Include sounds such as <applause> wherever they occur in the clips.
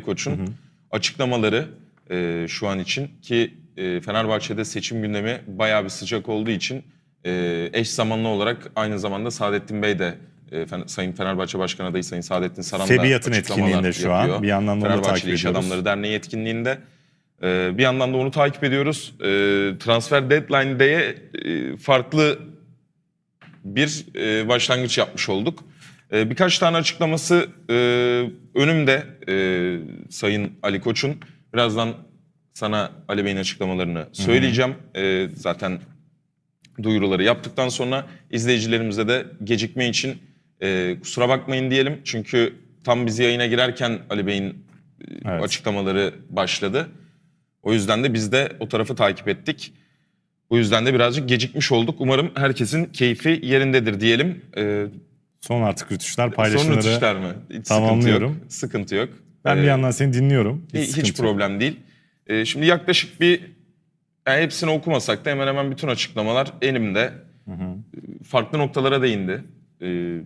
Koç'un açıklamaları e, şu an için ki e, Fenerbahçe'de seçim gündemi bayağı bir sıcak olduğu için e, eş zamanlı olarak aynı zamanda Saadettin Bey de e, Fen- Sayın Fenerbahçe Başkanı adayı Sayın Saadettin Saran açıklamalar etkinliğinde şu an. yapıyor. Bir yandan da onu takip ediyoruz. Adamları Derneği etkinliğinde. E, bir yandan da onu takip ediyoruz. E, transfer deadline diye e, farklı bir e, başlangıç yapmış olduk. E, birkaç tane açıklaması e, önümde e, Sayın Ali Koç'un. Birazdan sana Ali Bey'in açıklamalarını söyleyeceğim. E, zaten duyuruları yaptıktan sonra izleyicilerimize de gecikme için e, kusura bakmayın diyelim. Çünkü tam biz yayına girerken Ali Bey'in e, Evet. açıklamaları başladı. O yüzden de biz de o tarafı takip ettik. Bu yüzden de birazcık gecikmiş olduk. Umarım herkesin keyfi yerindedir diyelim. Ee, Son artık rütuşlar, son paylaşımları. rütuşlar mı? Hiç tamamlıyorum. Sıkıntı yok. Sıkıntı yok. Ben bir Ee, yandan seni dinliyorum. hiç, yok. problem değil. Ee, şimdi yaklaşık bir yani hepsini okumasak da hemen hemen bütün açıklamalar elimde. Ee, Farklı noktalara değindi. Ee,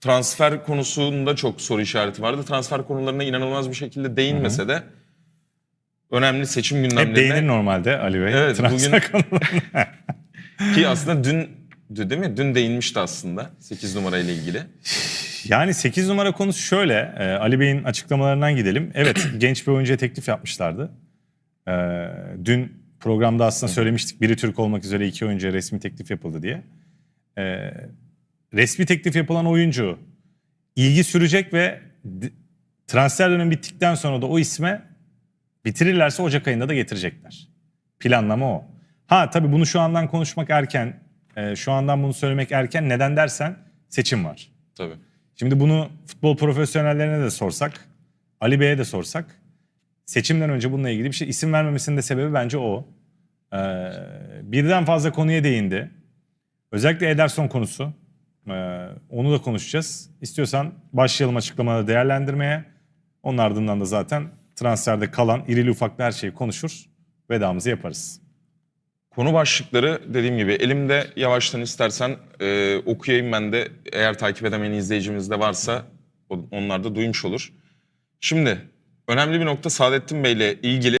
transfer konusunda çok soru işareti vardı. Transfer konularına inanılmaz bir şekilde değinmese de önemli seçim gündemlerine... Hep değinir normalde Ali Bey. Evet, Transfer konularına. <laughs> Ki aslında dün, dün değil mi? Dün değinmişti aslında 8 numara ile ilgili. Yani 8 numara konusu şöyle. e, Ali Bey'in açıklamalarından gidelim. Evet <clears throat> genç bir oyuncuya teklif yapmışlardı. E, dün programda aslında söylemiştik. Biri Türk olmak üzere iki oyuncuya resmi teklif yapıldı diye. E, resmi teklif yapılan oyuncu ilgi sürecek ve transfer dönemi bittikten sonra da o isme bitirirlerse Ocak ayında da getirecekler. Planlama o. Ha tabii bunu şu andan konuşmak erken, e, şu andan bunu söylemek erken. Neden dersen seçim var. Tabii. Şimdi bunu futbol profesyonellerine de sorsak, Ali Bey'e de sorsak, seçimden önce bununla ilgili bir şey isim vermemesinin de sebebi bence o. Ee, birden fazla konuya değindi. Özellikle Ederson konusu. Ee, onu da konuşacağız. İstiyorsan başlayalım açıklamada değerlendirmeye. Onun ardından da zaten transferde kalan irili ufaklı her şeyi konuşur. Vedamızı yaparız. Konu başlıkları dediğim gibi elimde yavaştan istersen e, okuyayım ben de eğer takip edemeyen izleyicimiz de varsa onlar da duymuş olur. Şimdi önemli bir nokta Saadettin Bey ile ilgili